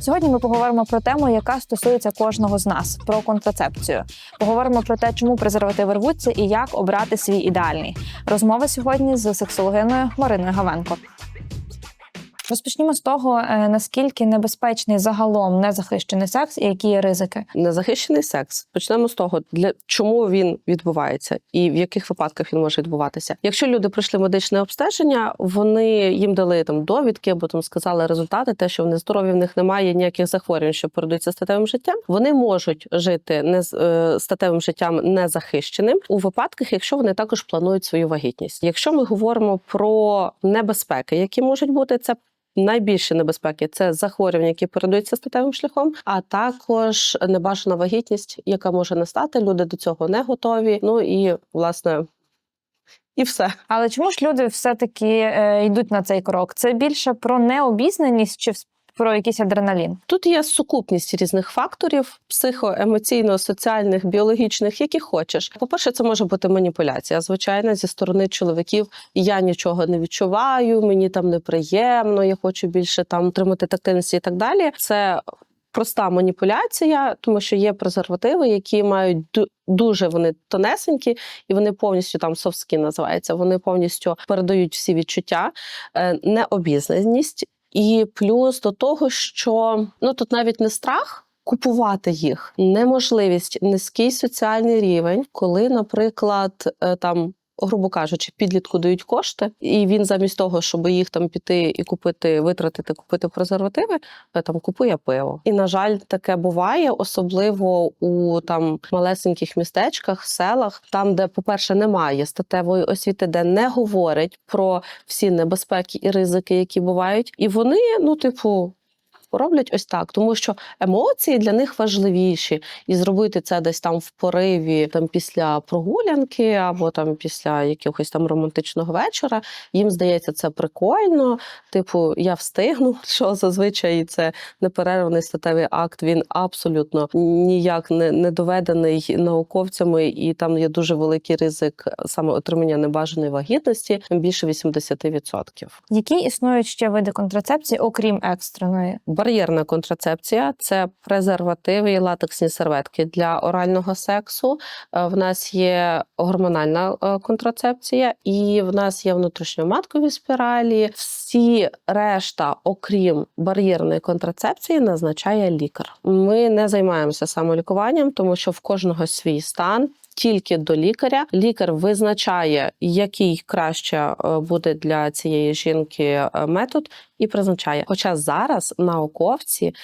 Сьогодні ми поговоримо про тему, яка стосується кожного з нас про контрацепцію. Поговоримо про те, чому презервативи рвуться і як обрати свій ідеальний. Розмова сьогодні з сексологиною Мариною Гавенко. Розпочнімо з того, е, наскільки небезпечний загалом незахищений секс і які є ризики. Незахищений секс. Почнемо з того, для чому він відбувається і в яких випадках він може відбуватися. Якщо люди пройшли медичне обстеження, вони їм дали там довідки або там сказали результати, те, що вони здорові, в них немає ніяких захворювань, що передаються статевим життям. Вони можуть жити не з е, статевим життям незахищеним у випадках, якщо вони також планують свою вагітність. Якщо ми говоримо про небезпеки, які можуть бути, це Найбільші небезпеки це захворювання, які передаються статевим шляхом, а також небажана вагітність, яка може настати. Люди до цього не готові. Ну і власне. І все Але чому ж люди все-таки е, йдуть на цей крок? Це більше про необізнаність чи про якийсь адреналін? тут є сукупність різних факторів: психоемоційно, соціальних, біологічних, які хочеш. По-перше, це може бути маніпуляція. Звичайно, зі сторони чоловіків я нічого не відчуваю, мені там неприємно, я хочу більше там отримати тактильності і так далі. Це проста маніпуляція, тому що є презервативи, які мають ду- дуже вони тонесенькі, і вони повністю там софтські називаються. Вони повністю передають всі відчуття, е, необізнаність. І плюс до того, що ну тут навіть не страх. Купувати їх неможливість, низький соціальний рівень, коли, наприклад, е, там, грубо кажучи, підлітку дають кошти, і він замість того, щоб їх там піти і купити, витратити, купити презервативи, е, там купує пиво. І на жаль, таке буває, особливо у там малесеньких містечках, селах, там, де, по-перше, немає статевої освіти, де не говорять про всі небезпеки і ризики, які бувають, і вони, ну, типу. Роблять ось так, тому що емоції для них важливіші, і зробити це десь там в пориві, там після прогулянки або там після якогось там романтичного вечора. Їм здається, це прикольно. Типу, я встигну, що зазвичай це неперервний статевий акт. Він абсолютно ніяк не, не доведений науковцями, і там є дуже великий ризик саме отримання небажаної вагітності, більше 80%. Які існують ще види контрацепції, окрім екстреної? Бар'єрна контрацепція це презервативи і латексні серветки для орального сексу. Е, В нас є гормональна е, контрацепція, і в нас є внутрішньоматкові спіралі. Всі решта, окрім бар'єрної контрацепції, назначає лікар. Ми не займаємося самолікуванням, тому що в кожного свій стан. Тільки до лікаря лікар визначає, який краще е, буде для цієї жінки е, метод, і призначає. Хоча зараз науковці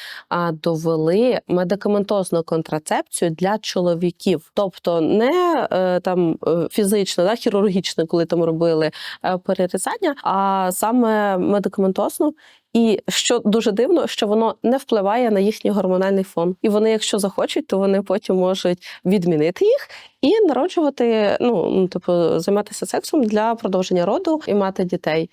довели медикаментозну контрацепцію для чоловіків, тобто не е, там е, фізично, да, хірургічно, коли там робили е, перерізання, а саме медикаментозну. І що дуже дивно, що воно не впливає на їхній гормональний фон. І вони, якщо захочуть, то вони потім можуть відмінити їх і народжувати, ну типу, займатися сексом для продовження роду і мати дітей.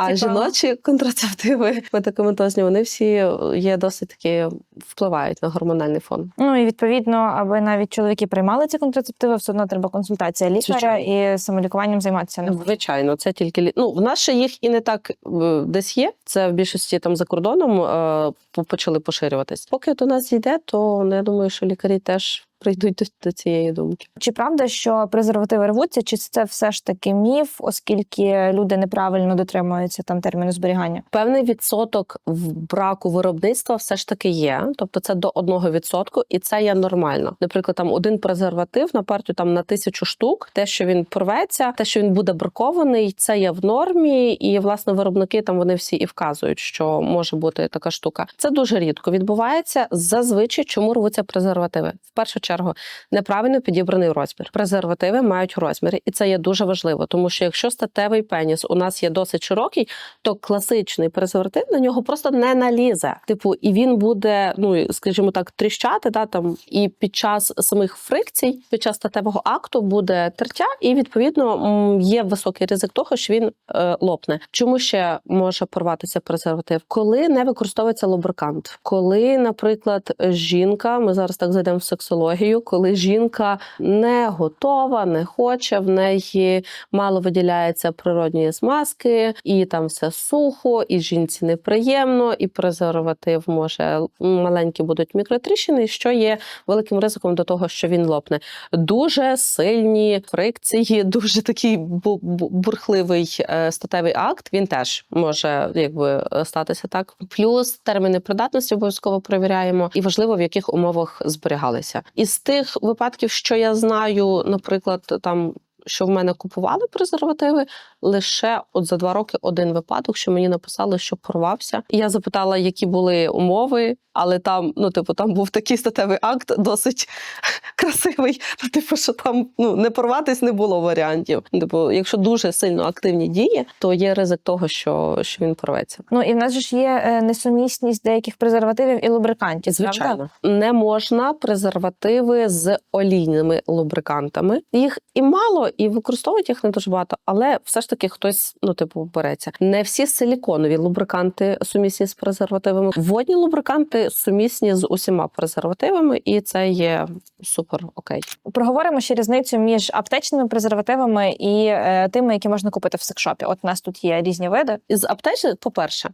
А жіночі контрацептиви медикаментозні, вони всі є досить таки впливають на гормональний фон. Ну і відповідно, аби навіть чоловіки приймали ці контрацептиви, все одно треба консультація лікаря Звичайно. і самолікуванням займатися не. Звичайно, це тільки лі- ну в нас ще їх і не так е, десь є. Це в більшості там за кордоном е, почали поширюватись. Поки до нас йде, то ну, я думаю, що лікарі теж прийдуть до, до цієї думки. Чи правда, що презервативи рвуться, чи це все ж таки міф, оскільки люди неправильно дотримуються там терміну зберігання? Певний відсоток в браку виробництва все ж таки є, тобто це до 1%, і це є нормально. Наприклад, там один презерватив на партію там на тисячу штук. Те, що він порветься, те, що він буде бракований, це є в нормі. І власне виробники там вони всі і вказують, що може бути така штука. Це дуже рідко відбувається. Зазвичай чому рвуться презервативи? В першу чергу неправильно підібраний розмір. Презервативи мають розміри, і це є дуже важливо, тому що якщо статевий пеніс у нас є досить широкий, то класичний презерватив на нього просто не налізе. Типу, і він буде, ну скажімо так, тріщати, да там і під час самих фрикцій, під час статевого акту буде тертя, і відповідно є високий ризик того, що він е, лопне. Чому ще може порватися презерватив? Коли не використовується лубрикант, коли, наприклад, жінка, ми зараз так зайдемо в сексологію. Патологію, коли жінка не готова, не хоче, в неї мало виділяється природньої змазки, і там все сухо, і жінці неприємно, і презерватив може маленькі будуть мікротріщини, що є великим ризиком до того, що він лопне. Дуже сильні фрикції, дуже такий бу- бу- бурхливий е, статевий акт. Він теж може якби статися так. Плюс терміни придатності обов'язково перевіряємо, і важливо в яких умовах зберігалися. Із тих випадків, що я знаю, наприклад, там. Що в мене купували презервативи лише от за два роки один випадок, що мені написали, що порвався. І я запитала, які були умови, але там, ну типу, там був такий статевий акт, досить красивий. Ну, типу, що там ну не порватись не було варіантів. Типу, якщо дуже сильно активні дії, то є ризик того, що, що він порветься. Ну і в нас же ж є е, несумісність деяких презервативів і лубрикантів. правда? Звичайно, не можна презервативи з олійними лубрикантами. Їх і мало, і використовують їх не дуже багато, але все ж таки хтось, ну типу, береться. Не всі силіконові лубриканти сумісні з презервативами. Водні лубриканти сумісні з усіма презервативами, і це є супер окей. Проговоримо ще різницю між аптечними презервативами і е, тими, які можна купити в секшопі. От у нас тут є різні види. Із аптечних, по-перше, е,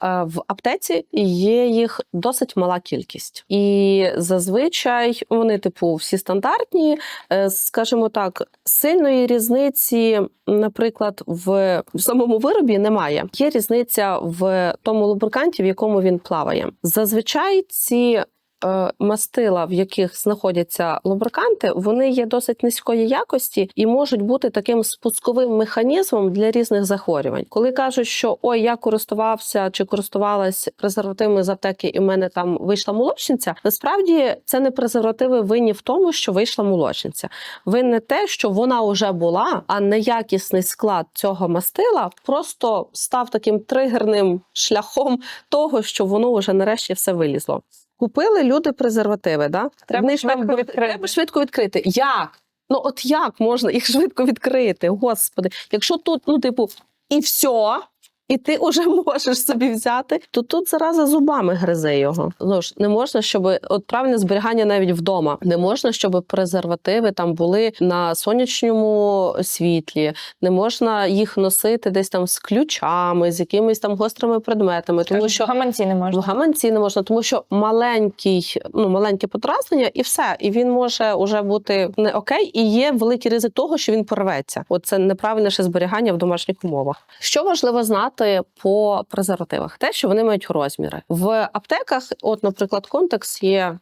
в аптеці є їх досить мала кількість, і зазвичай вони, типу, всі стандартні. Е, Скажімо так, сильної різниці, наприклад, в самому виробі немає. Є різниця в тому лубриканті, в якому він плаває. Зазвичай ці. Е, Мастила, в яких знаходяться лубриканти, вони є досить низької якості і можуть бути таким спусковим механізмом для різних захворювань. Коли кажуть, що ой, я користувався чи користувалась презервативами з аптеки, і в мене там вийшла молочниця. Насправді це не презервативи винні в тому, що вийшла молочниця. Винне те, що вона вже була, а неякісний склад цього мастила просто став таким тригерним шляхом того, що воно вже нарешті все вилізло. Купили люди презервативи, да? Треба Вони там швидко відкрити. Треба швидко відкрити. Як? Ну от як можна їх швидко відкрити? Господи, якщо тут, ну, типу, і все. І ти вже можеш собі взяти, то тут зараза зубами гризе його. Ну ж не можна, щоб от правильне зберігання навіть вдома. Не можна, щоб презервативи там були на сонячному світлі. Не можна їх носити десь там з ключами, з якимись там гострими предметами, тому що гаманці не в можна. гаманці не можна, тому що маленький, ну маленьке подразнення, і все. І він може вже бути не окей, і є великий ризик того, що він порветься. От це неправильне ще зберігання в домашніх умовах. Що важливо знати по презервативах? Те, що вони мають розміри в аптеках. От, наприклад, контекс є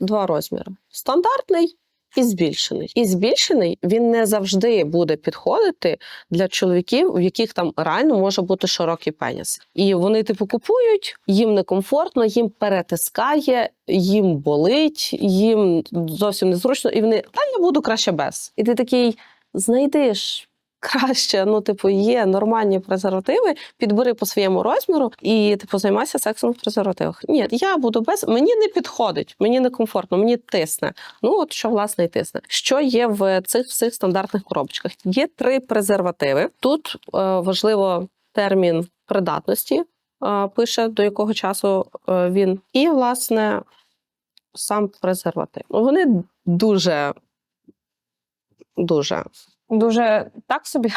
два розміри: стандартний. І збільшений. І збільшений він не завжди буде підходити для чоловіків, в яких там реально може бути широкий пеніс. І вони типу купують, їм некомфортно, їм перетискає, їм болить, їм зовсім незручно, і вони та я буду краще без. І ти такий знайдеш. Краще, ну, типу, є нормальні презервативи, підбери по своєму розміру і типу займайся сексом в презервативах. Ні, я буду без, мені не підходить, мені не комфортно, мені тисне. Ну от що власне і тисне. Що є в цих всіх стандартних коробочках? Є три презервативи. Тут е, важливо термін придатності, е, пише до якого часу е, він, і власне сам презерватив. Вони дуже. Дуже Дуже так собі.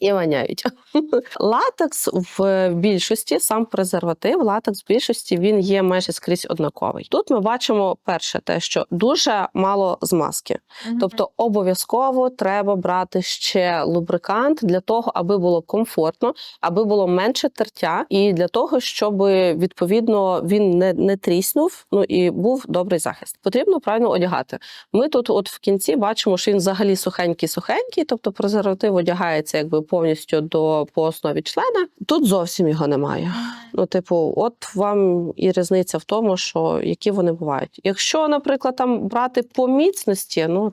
І воняють. Латекс в більшості, сам презерватив, латекс в більшості він є майже скрізь однаковий. Тут ми бачимо перше, те, що дуже мало змазки. Тобто обов'язково треба брати ще лубрикант для того, аби було комфортно, аби було менше тертя, і для того, щоб відповідно він не, не тріснув, ну і був добрий захист. Потрібно правильно одягати. Ми тут, от в кінці, бачимо, що він взагалі сухенький-сухенький, тобто презерватив одягається якби повністю до по основі члена. Тут зовсім його немає. Ну, типу, от вам і різниця в тому, що які вони бувають. Якщо, наприклад, там брати по міцності, ну.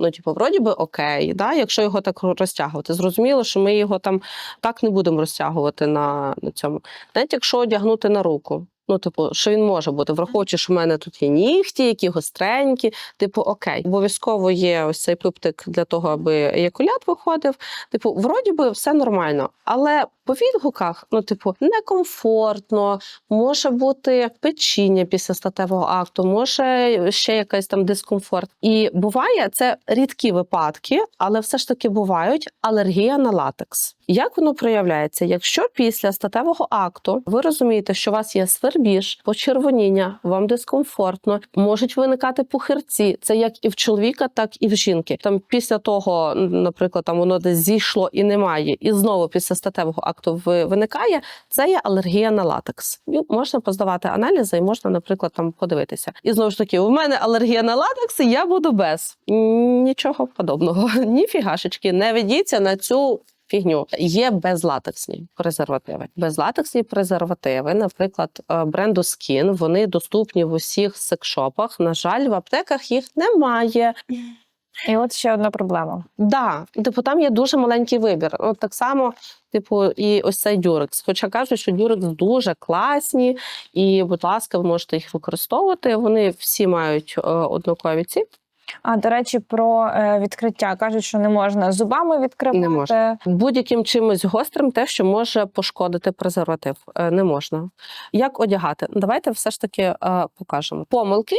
Ну, типу, вроді би окей, да? якщо його так розтягувати. Зрозуміло, що ми його там так не будемо розтягувати на, на цьому. Навіть якщо одягнути на руку, Ну, типу, що він може бути, враховуючи, що в мене тут є нігті, які гостренькі. Типу, окей, обов'язково є ось цей пиптик для того, аби еякулят виходив. Типу, вроді би все нормально, але по відгуках, ну, типу, некомфортно, може бути печіння після статевого акту, може ще якийсь там дискомфорт. І буває це рідкі випадки, але все ж таки бувають алергія на латекс. Як воно проявляється? Якщо після статевого акту ви розумієте, що у вас є свербіж, почервоніння, вам дискомфортно, можуть виникати пухирці. Це як і в чоловіка, так і в жінки. Там після того, наприклад, там воно десь зійшло і немає, і знову після статевого акту ви- виникає. Це є алергія на латекс. Можна поздавати аналізи, і можна, наприклад, там подивитися. І знову ж таки, у мене алергія на латекс, і я буду без нічого подобного. Ніфігашечки, не ведіться на цю. Фігню є безлатексні презервативи. Безлатексні презервативи, наприклад, е, бренду Skin, вони доступні в усіх секшопах. На жаль, в аптеках їх немає. І от ще одна проблема. Да, типу, там є дуже маленький вибір. От так само, типу, і ось цей дюрекс. Хоча кажуть, що дюрекс дуже класні, і, будь ласка, ви можете їх використовувати. Вони всі мають е, однакові ці. А до речі, про е, відкриття кажуть, що не можна зубами відкривати. Не можна. Будь-яким чимось гострим, те, що може пошкодити презерватив, е, не можна. Як одягати? Давайте все ж таки е, покажемо помилки.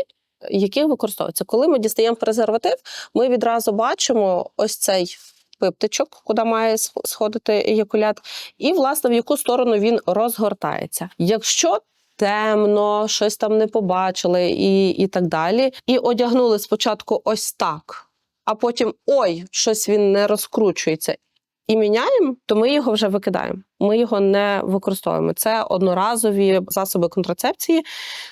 Які використовуються, коли ми дістаємо презерватив, ми відразу бачимо ось цей пиптичок, куди має сх- сходити еякулят, і власне в яку сторону він розгортається. Якщо темно, щось там не побачили, і, і так далі, і одягнули спочатку ось так, а потім ой, щось він не розкручується. І міняємо, то ми його вже викидаємо. Ми його не використовуємо. Це одноразові засоби контрацепції,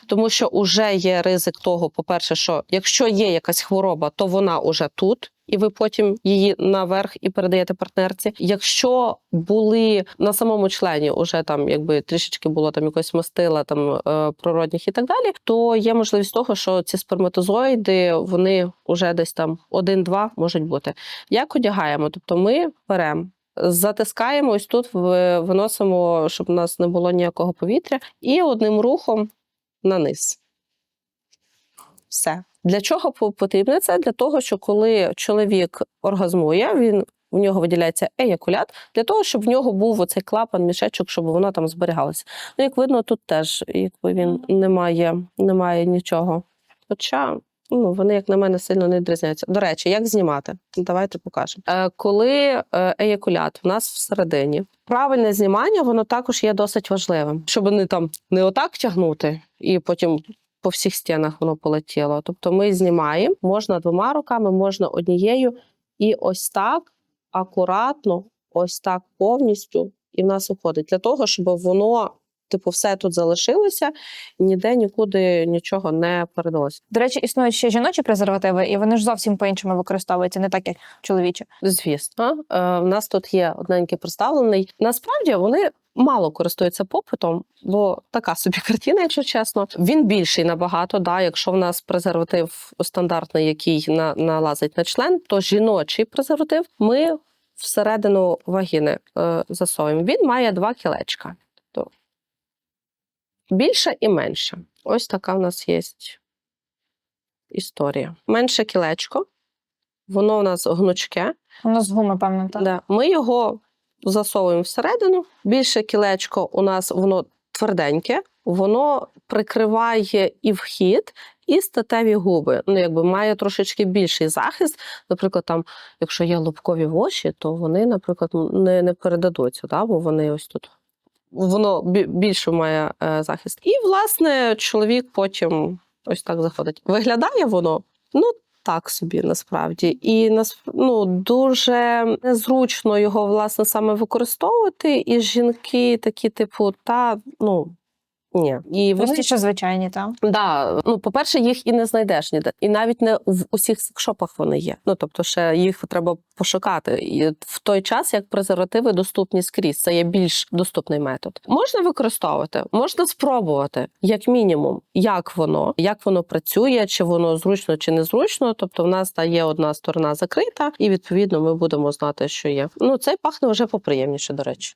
тому що вже є ризик того, по-перше, що якщо є якась хвороба, то вона уже тут, і ви потім її наверх і передаєте партнерці. Якщо були на самому члені, уже там якби трішечки було там якось мастила, там е, природних і так далі, то є можливість того, що ці сперматозоїди вони вже десь там один-два можуть бути. Як одягаємо? Тобто ми беремо. Затискаємо ось тут, виносимо, щоб у нас не було ніякого повітря, і одним рухом на низ. Все. Для чого по- потрібно це? Для того, що коли чоловік оргазмує, він в нього виділяється еякулят, для того, щоб в нього був оцей клапан, мішечок, щоб воно там зберігалося. Ну, як видно, тут теж якби він не має, не має нічого. Хоча. Ну, вони, як на мене, сильно не відрізняються. До речі, як знімати? Давайте покажемо. Е, коли е, еякулят в нас всередині, правильне знімання воно також є досить важливим, щоб не там не отак тягнути і потім по всіх стінах воно полетіло. Тобто ми знімаємо, можна двома руками, можна однією, і ось так акуратно, ось так повністю, і в нас виходить для того, щоб воно. Типу, все тут залишилося, ніде нікуди нічого не передалося. До речі, існують ще жіночі презервативи, і вони ж зовсім по-іншому використовуються, не так як чоловічі. Звісно, е, в нас тут є одненький представлений. Насправді вони мало користуються попитом, бо така собі картина, якщо чесно. Він більший набагато. Да, якщо в нас презерватив стандартний, який на, налазить на член, то жіночий презерватив ми всередину вагіни е, засовуємо. Він має два кілечка. Тобто більше і менше. Ось така в нас є історія. Менше кілечко, воно у нас гнучке. Воно з гуми, певно, так. Да. Ми його засовуємо всередину. Більше кілечко у нас воно тверденьке, воно прикриває і вхід, і статеві губи. Ну, якби має трошечки більший захист. Наприклад, там, якщо є лобкові воші, то вони, наприклад, не, не передадуться, да? бо вони ось тут. Воно більше має е, захист. І, власне, чоловік потім ось так заходить. Виглядає воно, ну, так собі насправді. І нас ну, дуже незручно його власне саме використовувати. І жінки такі, типу, та ну ні. І вони Простіше звичайні, так. Да, ну по-перше, їх і не знайдеш ніде, і навіть не в усіх секшопах вони є. Ну тобто, ще їх треба пошукати. І в той час як презервативи доступні скрізь, це є більш доступний метод. Можна використовувати, можна спробувати, як мінімум, як воно, як воно працює, чи воно зручно чи незручно. Тобто, в нас та є одна сторона закрита, і відповідно ми будемо знати, що є. Ну цей пахне вже поприємніше, до речі.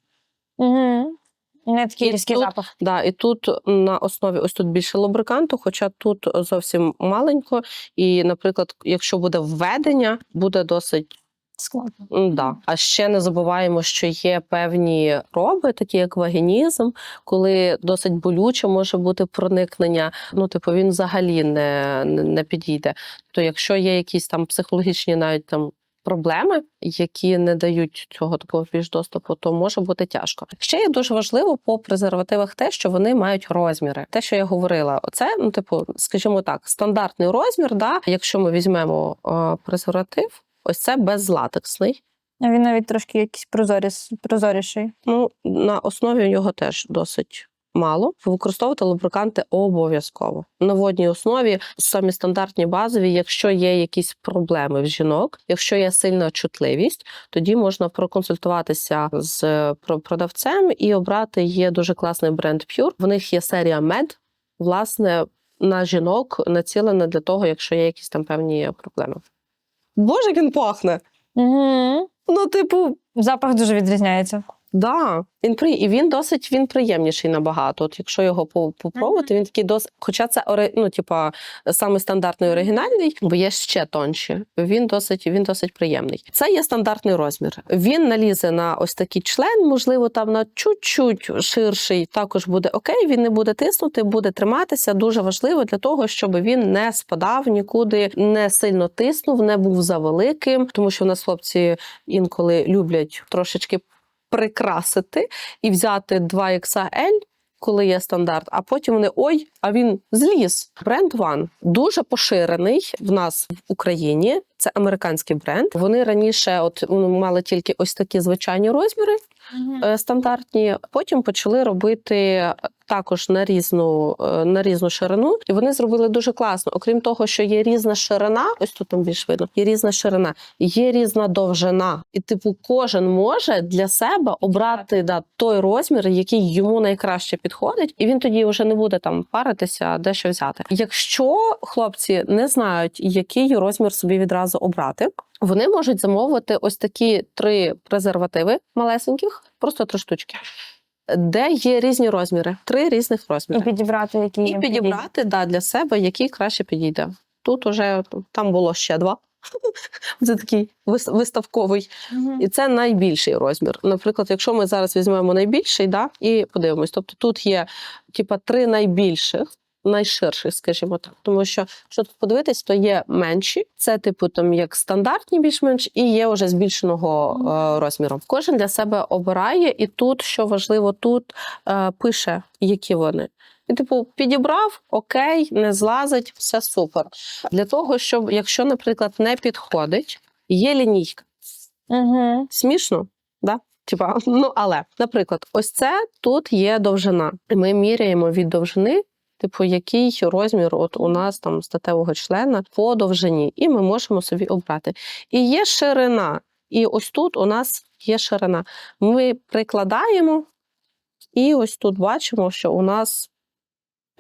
Угу. Не такий І різкий тут- запах. Да, і тут на основі ось тут більше лубриканту, хоча тут зовсім маленько. І, наприклад, якщо буде введення, буде досить Складно. Да. А ще не забуваємо, що є певні роби, такі як вагінізм, коли досить болюче може бути проникнення. Ну, типу, він взагалі не, не, не підійде. То якщо є якісь там психологічні навіть там. Проблеми, які не дають цього такого більш доступу, то може бути тяжко. Ще є дуже важливо по презервативах те, що вони мають розміри. Те, що я говорила, оце, ну, типу, скажімо так, стандартний розмір. Да, якщо ми візьмемо е, презерватив, ось це безлатексний. А Він навіть трошки якийсь прозоріс, прозоріший. Ну, на основі його теж досить мало. Використовувати лубриканти обов'язково. На водній основі самі стандартні базові, якщо є якісь проблеми в жінок, якщо є сильна чутливість, тоді можна проконсультуватися з продавцем і обрати. Є дуже класний бренд Pure. В них є серія Med, власне, на жінок націлена для того, якщо є якісь там певні проблеми. Боже, як він пахне! Угу. Ну, типу, Запах дуже відрізняється. Да, він при і він досить він приємніший набагато. От якщо його по- попробувати, він такий досить. Хоча це ори- ну, типа, саме стандартний оригінальний, бо є ще тонші. Він досить він досить приємний. Це є стандартний розмір. Він налізе на ось такий член, можливо, там на чуть-чуть ширший. Також буде окей. Він не буде тиснути, буде триматися. Дуже важливо для того, щоб він не спадав нікуди, не сильно тиснув, не був завеликим, тому що в нас хлопці інколи люблять трошечки прикрасити і взяти 2XL, коли є стандарт, а потім вони ой, а він зліз. Бренд One дуже поширений в нас в Україні. Це американський бренд. Вони раніше от ну, мали тільки ось такі звичайні розміри е, стандартні. Потім почали робити також на різну е, на різну ширину, і вони зробили дуже класно. Окрім того, що є різна ширина, ось тут там більш видно, є різна ширина, є різна довжина, і типу кожен може для себе обрати да, той розмір, який йому найкраще підходить, і він тоді вже не буде там паритися, де що взяти. Якщо хлопці не знають, який розмір собі відразу обрати. Вони можуть замовити ось такі три презервативи малесеньких, просто три штучки, де є різні розміри, три різних І розміри. підібрати, які І підібрати да, для себе, який краще підійде. Тут уже там було ще два. Це такий виставковий. І це найбільший розмір. Наприклад, якщо ми зараз візьмемо найбільший, да, і подивимось, тобто тут є типа три найбільших. Найширших, скажімо так, тому що якщо тут подивитись, то є менші, це типу там як стандартні, більш-менш, і є вже збільшеного е, розміру. Кожен для себе обирає, і тут, що важливо, тут е, пише, які вони. І, типу, підібрав, окей, не злазить, все супер. Для того, щоб, якщо, наприклад, не підходить, є лінійка. Мгм. Смішно, да? Типа, ну але, наприклад, ось це тут є довжина. Ми міряємо від довжини, типу, який розмір от у нас там статевого члена по довжині, і ми можемо собі обрати. І є ширина. І ось тут у нас є ширина. Ми прикладаємо, і ось тут бачимо, що у нас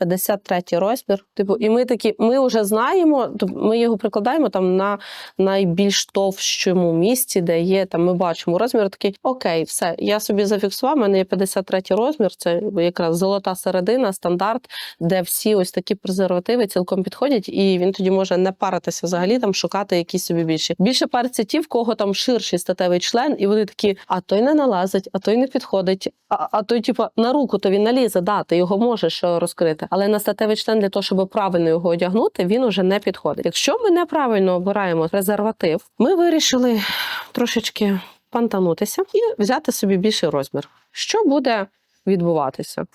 53 розмір. Типу, і ми такі, ми вже знаємо, ми його прикладаємо там на найбільш товщому місці, де є там. Ми бачимо розмір. Такий окей, все. Я собі зафіксував. У мене є 53 розмір. Це якраз золота середина, стандарт, де всі ось такі презервативи цілком підходять, і він тоді може не паритися взагалі, там шукати якісь собі більші. Більше париться ті, в кого там ширший статевий член, і вони такі: а той не налазить, а той не підходить. А, а той, типу, на руку то він налізе, да, ти його можеш е, розкрити. Але на статевий член для того, щоб правильно його одягнути, він уже не підходить. Якщо ми неправильно обираємо презерватив, ми вирішили трошечки пантанутися і взяти собі більший розмір. Що буде відбуватися?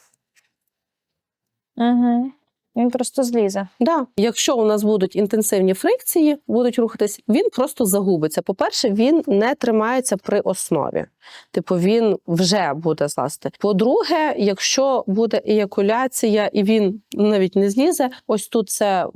Мгм. Він просто злізе. Да. Якщо у нас будуть інтенсивні фрикції, будуть рухатись, він просто загубиться. По-перше, він не тримається при основі. Типу, він вже буде злазити. По-друге, якщо буде еякуляція і він навіть не злізе, ось тут це.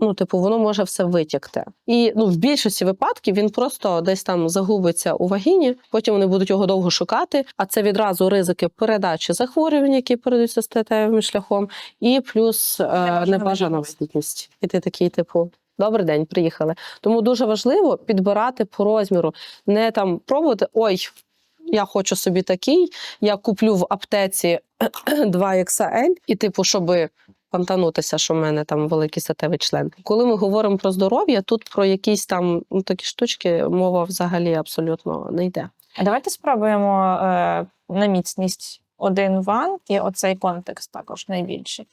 Ну, типу, воно може все витягти. І ну, в більшості випадків він просто десь там загубиться у вагіні, потім вони будуть його довго шукати. А це відразу ризики передачі захворювань, які передаються статевим шляхом, і плюс е, Небажана вагітність. вагітність. І ти такий, типу, добрий день, приїхали. Тому дуже важливо підбирати по розміру, не там пробувати ой. Я хочу собі такий, я куплю в аптеці 2XL, і типу, щоб пантанутися, що в мене там великий статевий член. Коли ми говоримо про здоров'я, тут про якісь там ну, такі штучки мова взагалі абсолютно не йде. А давайте спробуємо е, на міцність один ван і оцей контекст також найбільший.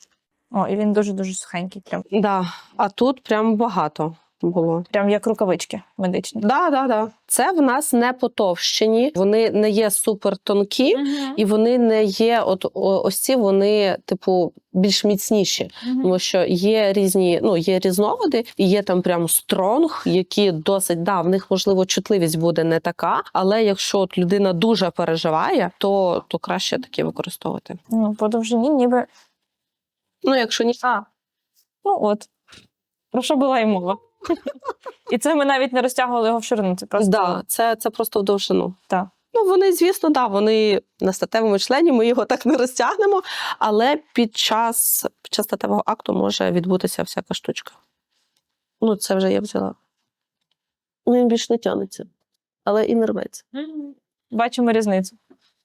О, і він дуже-дуже сухенький, прям, Да. А тут прям багато було. прям як рукавички медичні. Да, да, да. Це в нас не потовщені, вони не є супер тонкі. І вони не є, от ось ці вони, типу, більш міцніші, тому що є різні, ну є різновиди, і є там прям стронг, які досить да, в них можливо чутливість буде не така. Але якщо от людина дуже переживає, то, то краще такі використовувати. Ну, по довжині ніби. Ну, якщо ні, А, ну от. Про що була і мова? І це ми навіть не розтягували його в ширину. Це просто да, це, це просто в довжину. Так. Ну, вони, звісно, да, вони на статевому члені, ми його так не розтягнемо, але під час, під час статевого акту може відбутися всяка штучка. Ну, це вже я взяла. Він більш не тягнеться, але і не рветься. бачимо різницю.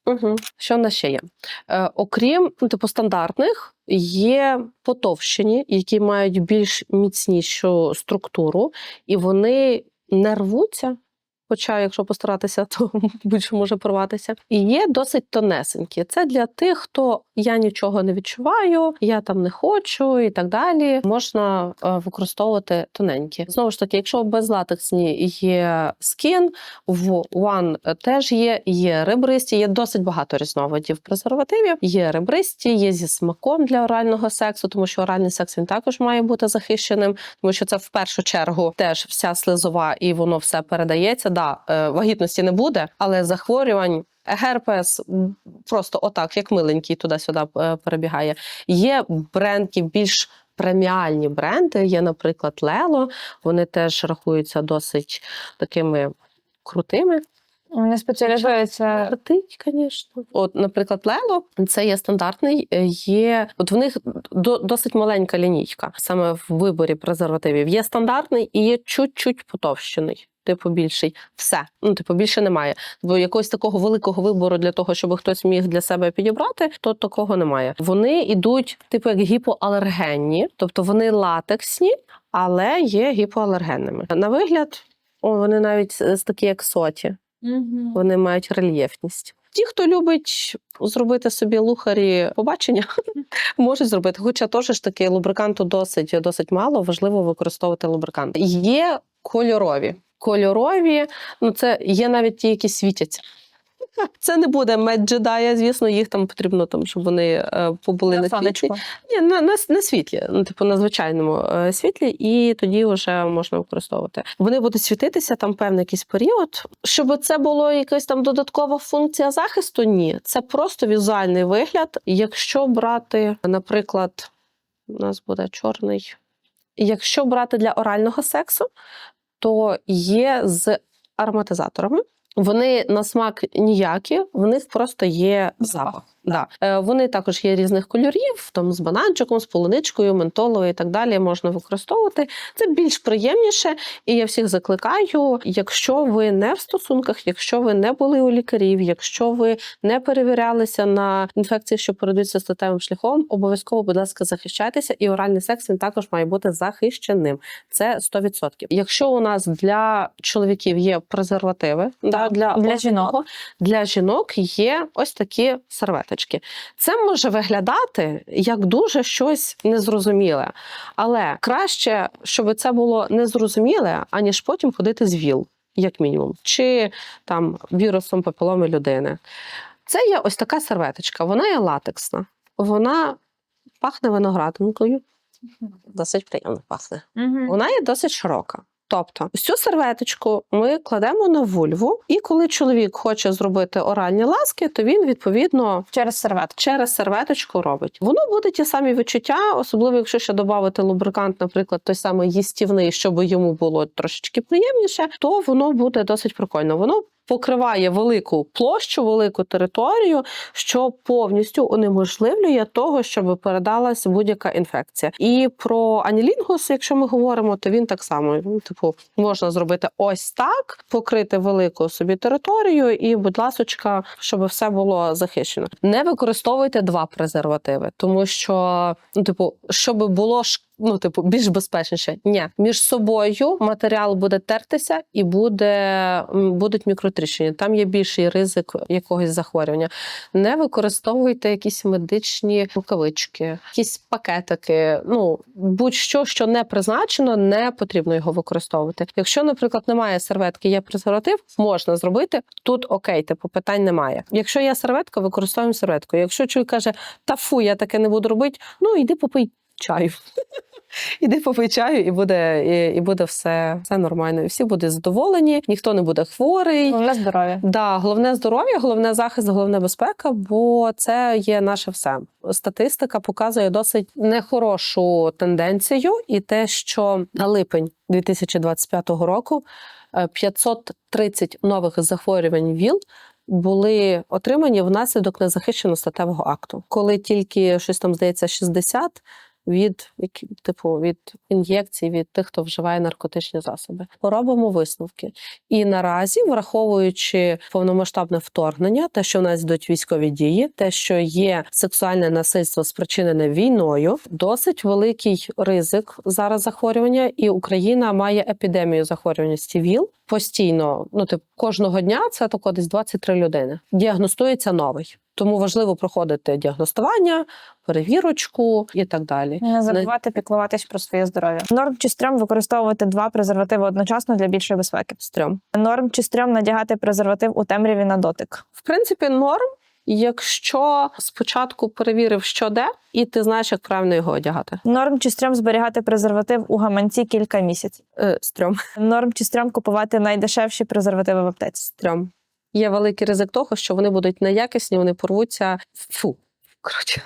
Угу. Що в нас ще є? Е, окрім ну, типу стандартних, є потовщені, які мають більш міцнішу структуру, і вони не рвуться. Хоча, якщо постаратися, то будь-що може порватися. І є досить тонесенькі. Це для тих, хто я нічого не відчуваю, я там не хочу і так далі. Можна е, використовувати тоненькі. Знову ж таки, якщо безлатексні є скін, в One теж є, є ребристі, є досить багато різновидів презервативів. Є ребристі, є зі смаком для орального сексу, тому що оральний секс він також має бути захищеним, тому що це в першу чергу теж вся слизова і воно все передається. Да, е, вагітності не буде, але захворювань. Герпес просто отак, як миленький, туди-сюди е, перебігає. Є бренди більш преміальні бренди. Є, наприклад, Лело. Вони теж рахуються досить такими крутими. Вони спеціалізуються. Крутить, звісно. От, наприклад, Лело це є стандартний. е, Є от в них до, досить маленька лінійка саме в виборі презервативів. Є стандартний і є чуть-чуть потовщений. Типу більший, все ну типу більше немає. Бо якогось такого великого вибору для того, щоб хтось міг для себе підібрати, то такого немає. Вони йдуть, типу, як гіпоалергенні, тобто вони латексні, але є гіпоалергенними. На вигляд, о, вони навіть з з такі, як соті. Вони мають рельєфність. Ті, хто любить зробити собі лухарі побачення, можуть зробити. Хоча теж ж таки лубриканту досить, досить мало, важливо використовувати лубрикант. Є кольорові. Кольорові, ну це є навіть ті, які світяться. Це не буде мед джедая, звісно, їх там потрібно, там, щоб вони е, побули на, На світлі. Ні, на, на, на світлі, ну, типу на звичайному е, світлі, і тоді вже можна використовувати. Вони будуть світитися там певний якийсь період. Щоб це було якась там додаткова функція захисту, ні. Це просто візуальний вигляд. Якщо брати, наприклад, у нас буде чорний. Якщо брати для орального сексу, то є з ароматизаторами. Вони на смак ніякі, в них просто є запах. Да. Е, Вони також є різних кольорів, там з бананчиком, з полуничкою, ментолою і так далі можна використовувати. Це більш приємніше, і я всіх закликаю, якщо ви не в стосунках, якщо ви не були у лікарів, якщо ви не перевірялися на інфекції, що передаються статевим шляхом, обов'язково, будь ласка, захищайтеся, і оральний секс він також має бути захищеним. Це 100%. Якщо у нас для чоловіків є презервативи, да, для, для жінок. для жінок є ось такі серветочки. Це може виглядати як дуже щось незрозуміле, але краще, щоб це було незрозуміле, аніж потім ходити з ВІЛ, як мінімум, чи там вірусом папіломи людини. Це є ось така серветочка, вона є латексна, вона пахне виноградинкою. Досить приємно пахне. Вона є досить широка. Тобто, ось цю серветочку ми кладемо на вульву, і коли чоловік хоче зробити оральні ласки, то він відповідно Через серветку. через серветочку робить. Воно буде ті самі відчуття, особливо якщо ще додати лубрикант, наприклад, той самий їстівний, щоб йому було трошечки приємніше, то воно буде досить прикольно. Воно покриває велику площу, велику територію, що повністю унеможливлює того, щоб передалась будь-яка інфекція. І про анілінгус, якщо ми говоримо, то він так само ну, типу можна зробити ось так, покрити велику собі територію, і, будь ласочка, щоб все було захищено. Не використовуйте два презервативи, тому що ну, типу, щоб було ж. Ну, типу, більш безпечніше. Ні, між собою матеріал буде тертися і буде, будуть мікротріщини. Там є більший ризик якогось захворювання. Не використовуйте якісь медичні рукавички, якісь пакетики. Ну будь-що, що не призначено, не потрібно його використовувати. Якщо, наприклад, немає серветки, є презерватив, можна зробити. Тут окей, типу питань немає. Якщо є серветка, використовуємо серветку. Якщо чоловік каже, та фу, я таке не буду робити, ну йди попий чаю. Іди попий чаю, і буде, і, і буде все, все нормально. І всі будуть задоволені, ніхто не буде хворий. Головне здоров'я. Да, головне здоров'я, головне захист, головне безпека, бо це є наше все. Статистика показує досить нехорошу тенденцію, і те, що на липень 2025 року е, 530 нових захворювань ВІЛ. Були отримані внаслідок незахищеного статевого акту, коли тільки щось там здається 60 від типу від ін'єкцій від тих, хто вживає наркотичні засоби. Поробимо висновки. І наразі, враховуючи повномасштабне вторгнення, те, що в нас йдуть військові дії, те, що є сексуальне насильство спричинене війною, досить великий ризик зараз захворювання, і Україна має епідемію захворюваності ВІЛ постійно. Ну типу, кожного дня це тако десь 23 людини. Діагностується новий. Тому важливо проходити діагностування, перевірочку і так далі. Не забувати піклуватись про своє здоров'я. Норм чи стрьом використовувати два презервативи одночасно для більшої безпеки. Стрьом. Норм чи стрьом надягати презерватив у темряві на дотик. В принципі, норм, якщо спочатку перевірив, що де, і ти знаєш, як правильно його одягати. Норм чи стрьом зберігати презерватив у гаманці кілька місяців. Е, стрьом. Норм чи стрьом купувати найдешевші презервативи в аптеці. Стрьом. Є великий ризик того, що вони будуть неякісні, вони порвуться. Фу. Коротше,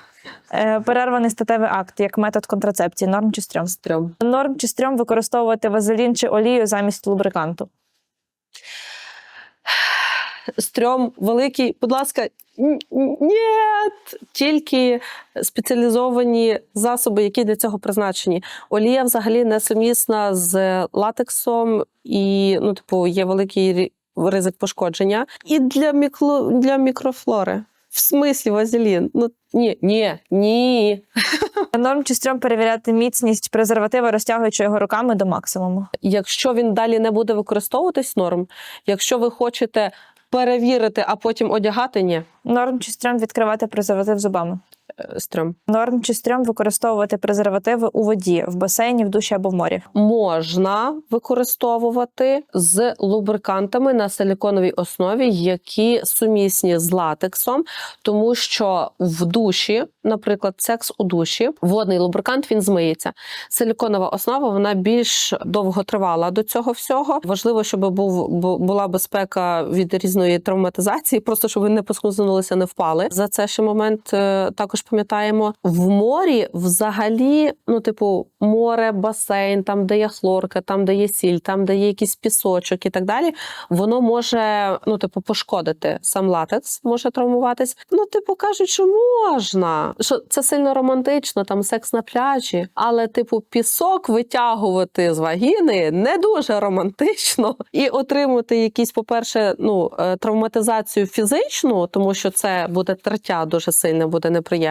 Е, перерваний статевий акт як метод контрацепції. Норм чи стрьом. стрьом. Норм чи стрьом використовувати вазелін чи олію замість лубриканту. Стрьом великий, будь ласка, ні, тільки спеціалізовані засоби, які для цього призначені. Олія взагалі не сумісна з латексом, і ну, типу, є великий ризик пошкодження. І для мікло, для мікрофлори. В смислі вазелін? Ну ні, ні, ні. Норм чи стрьом перевіряти міцність презерватива, розтягуючи його руками до максимуму. Якщо він далі не буде використовуватись норм, якщо ви хочете перевірити, а потім одягати, ні. Норм чи стрьом відкривати презерватив зубами. Е, Стрьом. Норм чи стрьом використовувати презервативи у воді, в басейні, в душі або в морі. можна використовувати з лубрикантами на силіконовій основі, які сумісні з латексом, тому що в душі, наприклад, секс у душі, водний лубрикант він змиється. Силіконова основа вона більш довго тривала до цього всього. Важливо, щоб був була безпека від різної травматизації, просто щоб ви не поскузнулися, не впали. За це ще момент е, також пам'ятаємо. В морі взагалі, ну, типу, море, басейн, там, де є хлорка, там, де є сіль, там, де є якийсь пісочок і так далі, воно може, ну, типу, пошкодити сам латекс, може травмуватись. Ну, типу, кажуть, що можна. Що це сильно романтично, там секс на пляжі, але, типу, пісок витягувати з вагіни не дуже романтично і отримати якісь, по-перше, ну, е, травматизацію фізичну, тому що це буде тертя дуже сильно, буде неприємно.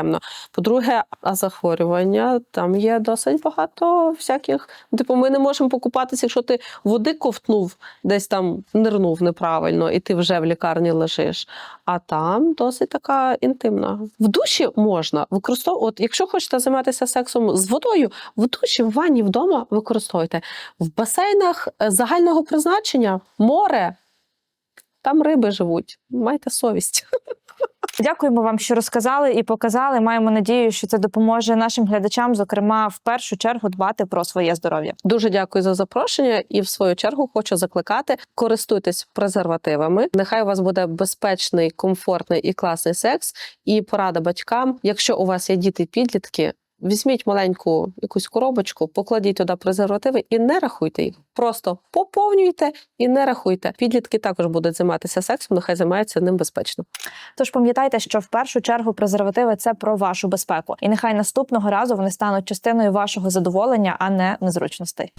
По-друге, а захворювання там є досить багато всяких. Типу, ми не можемо покупатися, якщо ти води ковтнув, десь там нирнув неправильно, і ти вже в лікарні лежиш. А там досить така інтимна. В душі можна використовувати. Якщо хочете займатися сексом з водою, в душі, в ванні вдома використовуйте. В басейнах е, загального призначення море. Там риби живуть. Майте совість. Дякуємо вам, що розказали і показали. Маємо надію, що це допоможе нашим глядачам, зокрема, в першу чергу дбати про своє здоров'я. Дуже дякую за запрошення. І в свою чергу хочу закликати користуйтесь презервативами. Нехай у вас буде безпечний, комфортний і класний секс. І порада батькам, якщо у вас є діти підлітки. Візьміть маленьку якусь коробочку, покладіть туди презервативи і не рахуйте їх. Просто поповнюйте і не рахуйте. Підлітки також будуть займатися сексом, нехай займаються ним безпечно. Тож пам'ятайте, що в першу чергу презервативи це про вашу безпеку, і нехай наступного разу вони стануть частиною вашого задоволення, а не незручностей.